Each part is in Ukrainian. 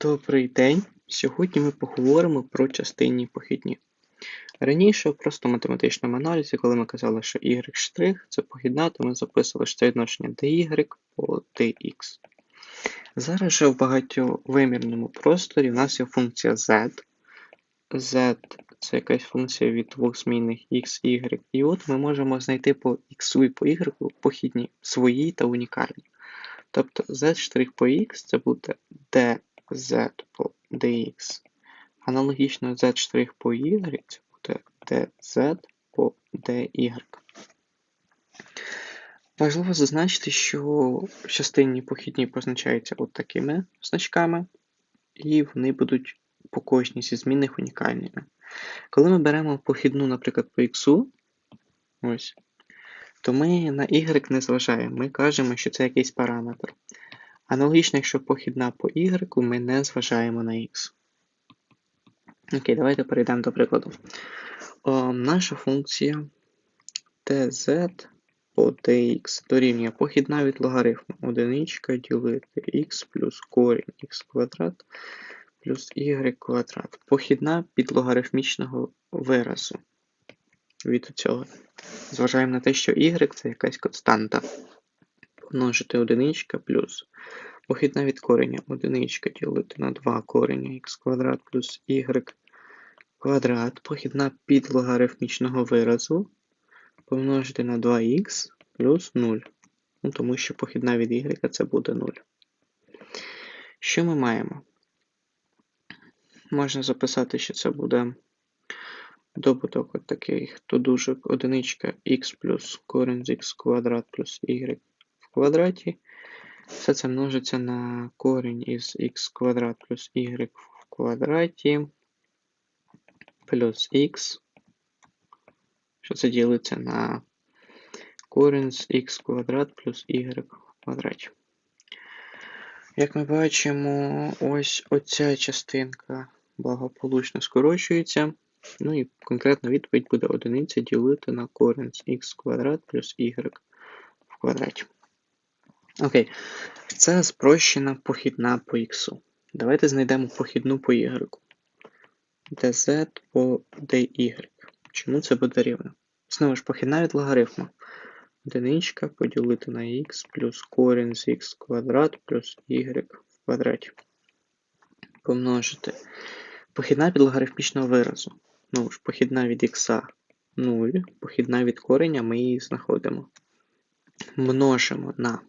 Добрий день! Сьогодні ми поговоримо про частинні похідні. Раніше, в просто математичному аналізі, коли ми казали, що y' це похідна, то ми записували що це відношення dy по dx. Зараз же в багатьовимірному просторі у нас є функція z. z це якась функція від двох змінних x, y. І от ми можемо знайти по x і по y похідні свої та унікальні. Тобто z' по x це буде d z по dx. Аналогічно z' по y це буде dz по dy. Важливо зазначити, що частинні похідні позначаються от такими значками, і вони будуть по кожній зі змінних унікальними. Коли ми беремо похідну, наприклад, по x, ось, то ми на y не зважаємо, ми кажемо, що це якийсь параметр. Аналогічно, якщо похідна по y, ми не зважаємо на x. Окей, давайте перейдемо до прикладу. О, наша функція tz по dx дорівнює похідна від логарифму одиничка ділити x плюс корінь x квадрат плюс y квадрат. Похідна від логарифмічного виразу. Від цього. Зважаємо на те, що y це якась константа. Помножити одиничка плюс Похідна від кореня одиничка ділити на 2 кореня х квадрат плюс y квадрат. Похідна під логарифмічного виразу помножити на 2х плюс 0. Ну, Тому що похідна від y це буде 0. Що ми маємо? Можна записати, що це буде добуток от таких дужок одиничка х плюс корінь з х квадрат плюс y квадраті. Все це множиться на корінь із х квадрат плюс y в квадраті плюс х, що це ділиться на корінь з х квадрат плюс y в квадраті. Як ми бачимо, ось оця частинка благополучно скорочується. Ну і конкретна відповідь буде одиниця ділити на корінь з х квадрат плюс y в квадраті. Окей, це спрощена похідна по х. Давайте знайдемо похідну по y. dz по dy. Чому це буде рівно? Знову ж похідна від логарифму. Одиничка поділити на х плюс корінь з х квадрат плюс y в квадраті. Помножити. Похідна від логарифмічного виразу. Ну ж, похідна від х 0, похідна від кореня ми її знаходимо. Множимо на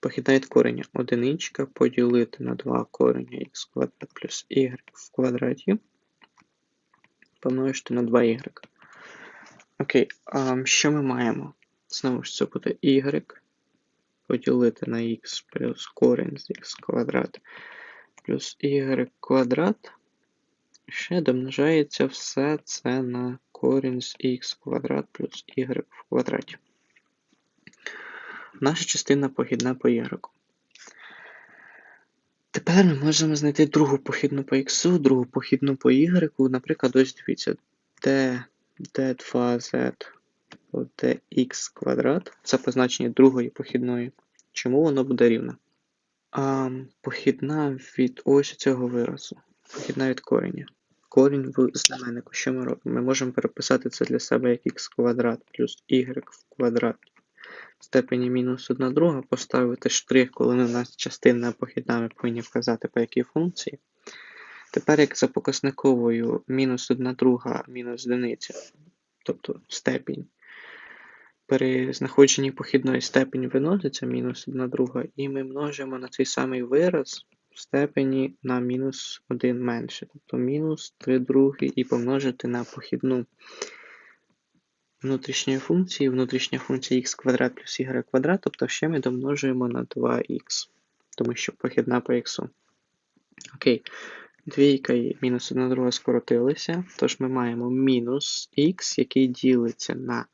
Похідна від кореня одиничка поділити на 2 кореня х квадрат плюс y в квадраті. Помножити на 2y. Окей, а що ми маємо? Знову ж це буде y поділити на х плюс корінь з х квадрат плюс y квадрат. Ще домножається все це на корінь з х квадрат плюс y в квадраті. Наша частина похідна по y. Тепер ми можемо знайти другу похідну по x, другу похідну по y. Наприклад, ось дивіться, d, d2z по dx квадрат. Це позначення другої похідної. Чому воно буде рівне? А, Похідна від ось цього виразу. Похідна від кореня. Корінь в знаменнику. Що ми робимо? Ми можемо переписати це для себе як х квадрат плюс y в квадрат степені мінус 1 друга поставити штрих, коли у нас частина похідна, ми повинні вказати по якій функції. Тепер, як за показниковою мінус 1 друга мінус одиниця, тобто степінь, при знаходженні похідної степені виноситься мінус 1 друга, і ми множимо на цей самий вираз в степені на мінус 1 менше, тобто мінус 3 другі і помножити на похідну внутрішньої функції, внутрішня функція х квадрат плюс y квадрат, тобто ще ми домножуємо на 2х, тому що похідна по х. Окей. Двійка і мінус 1 друга скоротилися, тож ми маємо мінус х, який ділиться на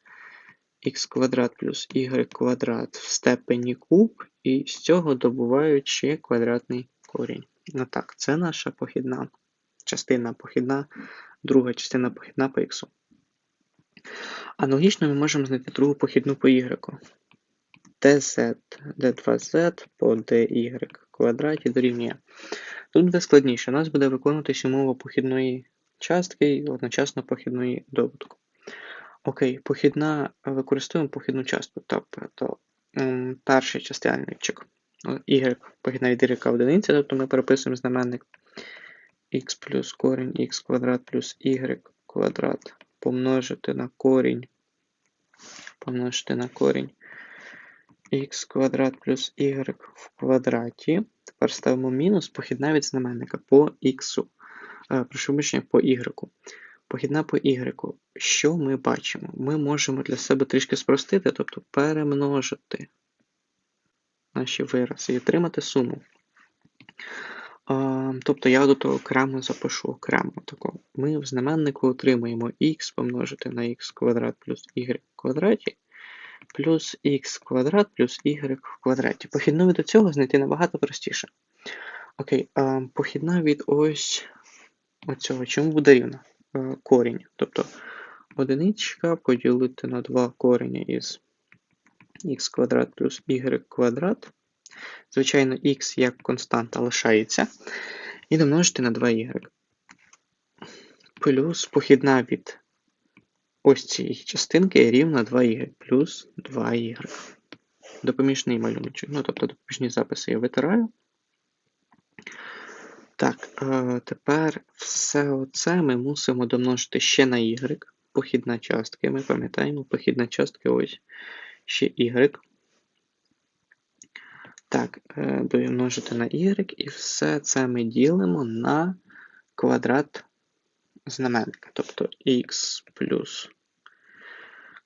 х квадрат плюс y квадрат в степені куб, і з цього добуваючи квадратний корінь. Ну так, це наша похідна частина похідна, друга частина похідна по х. Аналогічно ми можемо знайти другу похідну по y. dz d2z по dy квадраті дорівнює. Тут буде складніше. У нас буде виконуватись умова похідної частки і одночасно похідної добутку. Окей, похідна, використовуємо похідну частку. Тобто м, перший частинничок y, похідна від y одиниця, тобто ми переписуємо знаменник x плюс корінь x квадрат плюс y квадрат помножити на корінь, помножити на корінь x квадрат плюс y в квадраті. Тепер ставимо мінус похідна від знаменника по x. Е, Прошу вибачення, по y. Похідна по y. Що ми бачимо? Ми можемо для себе трішки спростити, тобто перемножити наші вирази і отримати суму. Тобто я до того окремо запишу окремо. Тако. Ми в знаменнику отримаємо x помножити на x квадрат плюс y в квадраті, плюс x квадрат плюс y в квадраті. Похідну від цього знайти набагато простіше. Окей, похідна від ось оцього. Чому буде рівна? Е, Корінь. Тобто одиничка поділити на 2 корення із x квадрат плюс y квадрат. Звичайно, x як константа лишається. І домножити на 2y. Плюс похідна від ось цієї частинки рівна 2y плюс 2y. Допоміжний малюночок. Ну, тобто допоміжні записи я витираю. Так, е, тепер все оце ми мусимо домножити ще на y. Похідна частка. Ми пам'ятаємо, похідна частка ось ще y. Так, е, домножити на y, і все це ми ділимо на квадрат знаменника. Тобто x плюс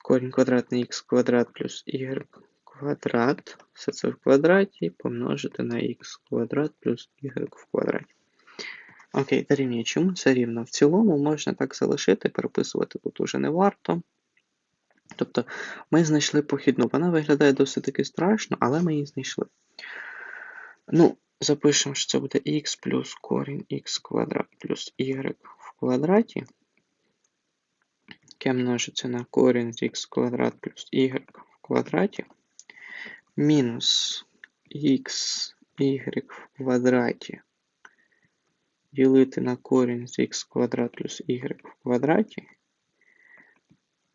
корінь квадратний x квадрат плюс y квадрат. Все це в квадраті помножити на x квадрат плюс y в квадраті. Окей, дорівнює чому це рівно? В цілому можна так залишити, переписувати тут уже не варто. Тобто ми знайшли похідну. Вона виглядає досить таки страшно, але ми її знайшли. Ну, запишемо, що це буде x плюс корінь x квадрат плюс y в квадраті. Яке множиться на корінь з x квадрат плюс y в квадраті. Мінус x y в квадраті ділити на корінь з х квадрат плюс y в квадраті.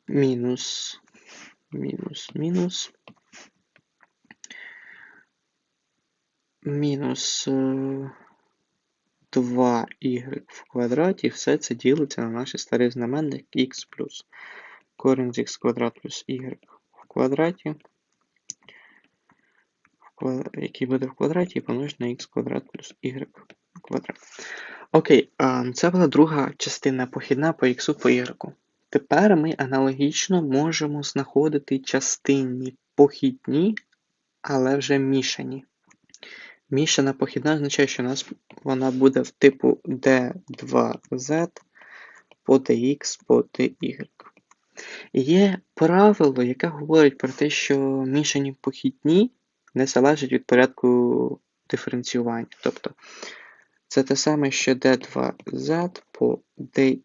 Мінус, мінус, мінус. Мінус 2y в квадраті. Все це ділиться на наш старий знаменник х плюс корінь з х квадрат плюс y в квадраті. Який буде в квадраті і помножити на х квадрат плюс y в квадрат. Окей, це була друга частина похідна по х по y. Тепер ми аналогічно можемо знаходити частинні похідні, але вже мішані. Мішана похідна означає, що у нас вона буде в типу d2z по dx по dy. Є правило, яке говорить про те, що мішані похідні не залежать від порядку диференціювання. Тобто це те саме, що d2z по dy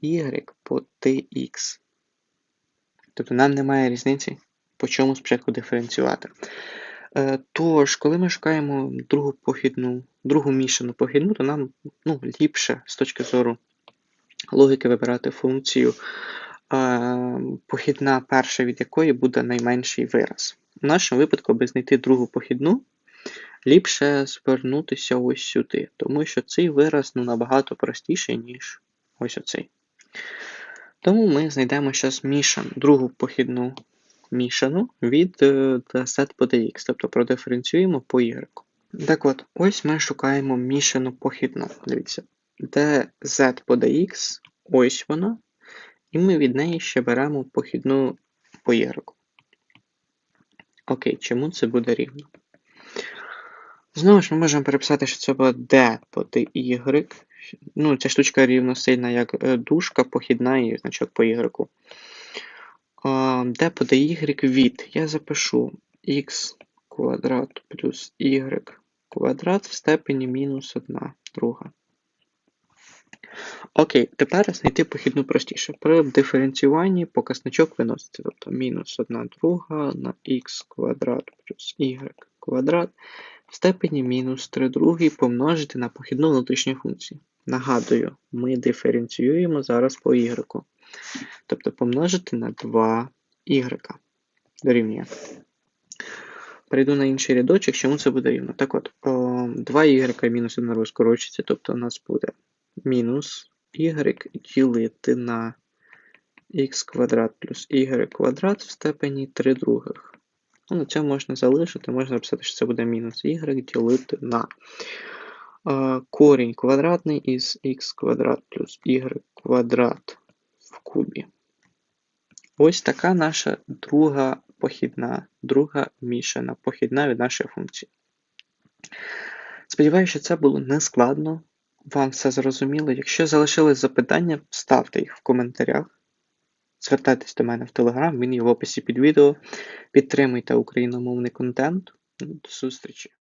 по dx. Тобто нам немає різниці, по чому спочатку диференціювати. Е, тож, коли ми шукаємо другу похідну, другу мішану похідну, то нам ну, ліпше з точки зору логіки вибирати функцію, е, похідна перша від якої буде найменший вираз. В нашому випадку, аби знайти другу похідну, ліпше звернутися ось сюди, тому що цей вираз ну, набагато простіший, ніж ось оцей. Тому ми знайдемо зараз мішану, другу похідну мішану від z по dx, тобто продиференціюємо по y. Так от, ось ми шукаємо мішану похідну. Дивіться, dz по dx, ось вона, і ми від неї ще беремо похідну по y. Окей, чому це буде рівно? Знову ж ми можемо переписати, що це буде d по dy. Ну, ця штучка рівносильна як дужка, похідна і значок по y. d по dy від. Я запишу x квадрат плюс y квадрат в степені мінус 1 друга. Окей, тепер знайти похідну простіше. При диференціюванні показничок виноситься, тобто мінус 1 друга на х квадрат плюс y квадрат в степені мінус 3 другий помножити на похідну внутрішню функцію. Нагадую, ми диференціюємо зараз по y. Тобто помножити на 2 y дорівнює. Перейду на інший рядочок, чому це буде рівно. Так от, 2y мінус 1 розкорочиться, тобто у нас буде мінус y ділити на х квадрат плюс y квадрат в степені 3 других. Ну, на цьому можна залишити, можна написати, що це буде мінус y ділити на корінь квадратний із х квадрат плюс y квадрат в кубі. Ось така наша друга похідна, друга мішана похідна від нашої функції. Сподіваюся, що це було нескладно. Вам все зрозуміло. Якщо залишились запитання, ставте їх в коментарях. Звертайтесь до мене в Телеграм, він є в описі під відео. Підтримуйте україномовний контент. До зустрічі!